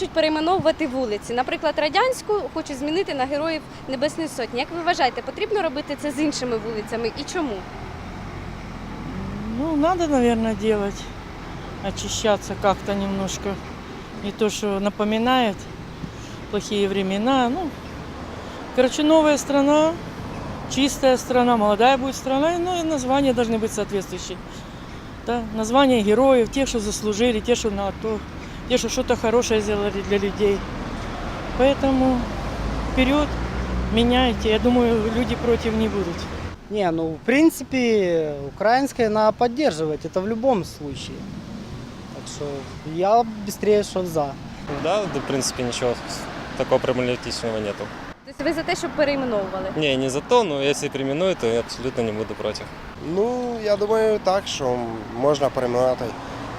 хочуть перейменовувати вулиці. Наприклад, радянську хочуть змінити на героїв Небесної Сотні. Як ви вважаєте, потрібно робити це з іншими вулицями і чому? Ну, надо, наверное, делать. Очищаться как-то немножко. Не то, что напоминает плохие времена. Ну, короче, новая страна, чистая страна, молодая будет страна, ну и названия должны быть соответствующие. Да, названия героев, тех, что заслужили, те, что на то, те, что что-то хорошее сделали для людей. Поэтому вперед, меняйте. Я думаю, люди против не будут. Не, ну, в принципе, украинское надо поддерживать, это в любом случае. Так что я быстрее шел за. Да, да, в принципе, ничего такого проблематичного нету. Тобто ви за те, щоб перейменовували? Не, не за то, но если переименуют, то я абсолютно не буду против. Ну, я думаю, так, що можна перейменувати.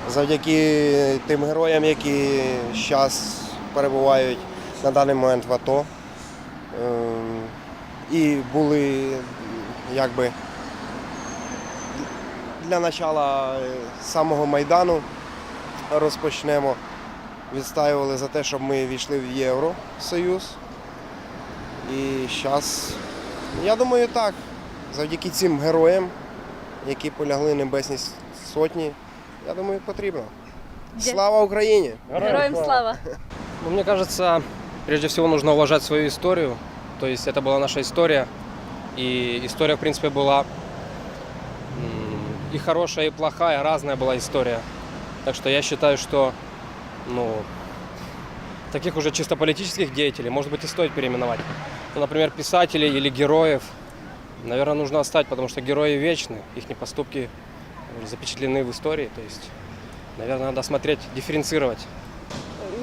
Завдяки тим героям, які зараз перебувають на даний момент в АТО. Ем, І були якби для начала е, самого Майдану розпочнемо. Відстаювали за те, щоб ми війшли в Євросоюз. І зараз, я думаю, так, завдяки цим героям, які полягли небесні сотні, я думаю, потрібно. Слава Україні! Героям слава! Ну, мне кажется, прежде всего нужно уважать свою историю. То есть это была наша история. И история, в принципе, была м, и хорошая, и плохая, разная была история. Так что я считаю, что ну, таких уже чисто политических деятелей, может быть, и стоит переименовать. Ну, например, писателей или героев, наверное, нужно оставить, потому что герои вечны, их поступки запечатлены в истории. То есть, наверное, надо смотреть, дифференцировать.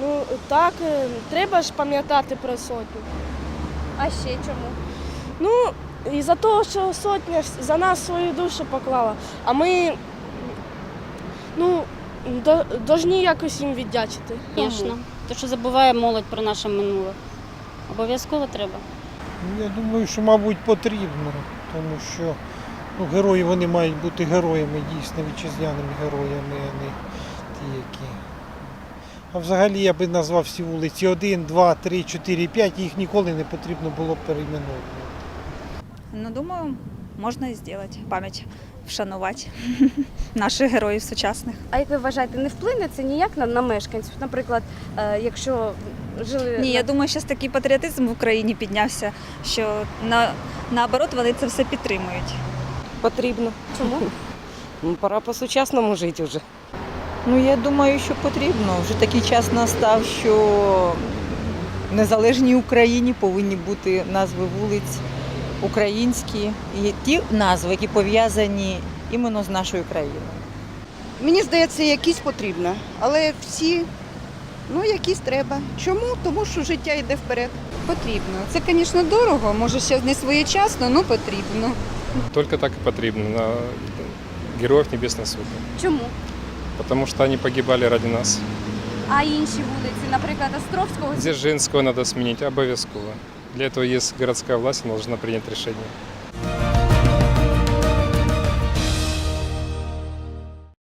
Ну так, е, треба ж пам'ятати про сотню. А ще чому? Ну, і за того, що сотня за нас свою душу поклала, а ми ну, до, якось їм віддячити. Звісно. То, що забуває молодь про наше минуле. Обов'язково треба. Я думаю, що, мабуть, потрібно, тому що ну, герої вони мають бути героями, дійсно вітчизняними героями, а не ті, які. А взагалі я би назвав всі вулиці 1, 2, 3, 4, 5, їх ніколи не потрібно було б перейменовувати. Ну, думаю, можна і зробити пам'ять, вшанувати наших героїв сучасних. А як ви вважаєте, не вплине це ніяк на, на мешканців? Наприклад, е, якщо жили Ні, на- я думаю, що такий патріотизм в Україні піднявся, що на, наоборот вони це все підтримують. Потрібно. чому? Ну, пора по-сучасному жити вже. Ну, я думаю, що потрібно. Вже такий час настав, що в незалежній Україні повинні бути назви вулиць українські і ті назви, які пов'язані іменно з нашою країною. Мені здається, якісь потрібно, але всі, ну, якісь треба. Чому? Тому що життя йде вперед. Потрібно. Це, звісно, дорого, може ще не своєчасно, але потрібно. Только так и потребно на героев Небесной Сотни. Чому? Потому что они погибали ради нас. А інші вулиці, наприклад, Островського, Дзержинского надо сменить обовязково. Для этого есть городская власть, она должна принять решение.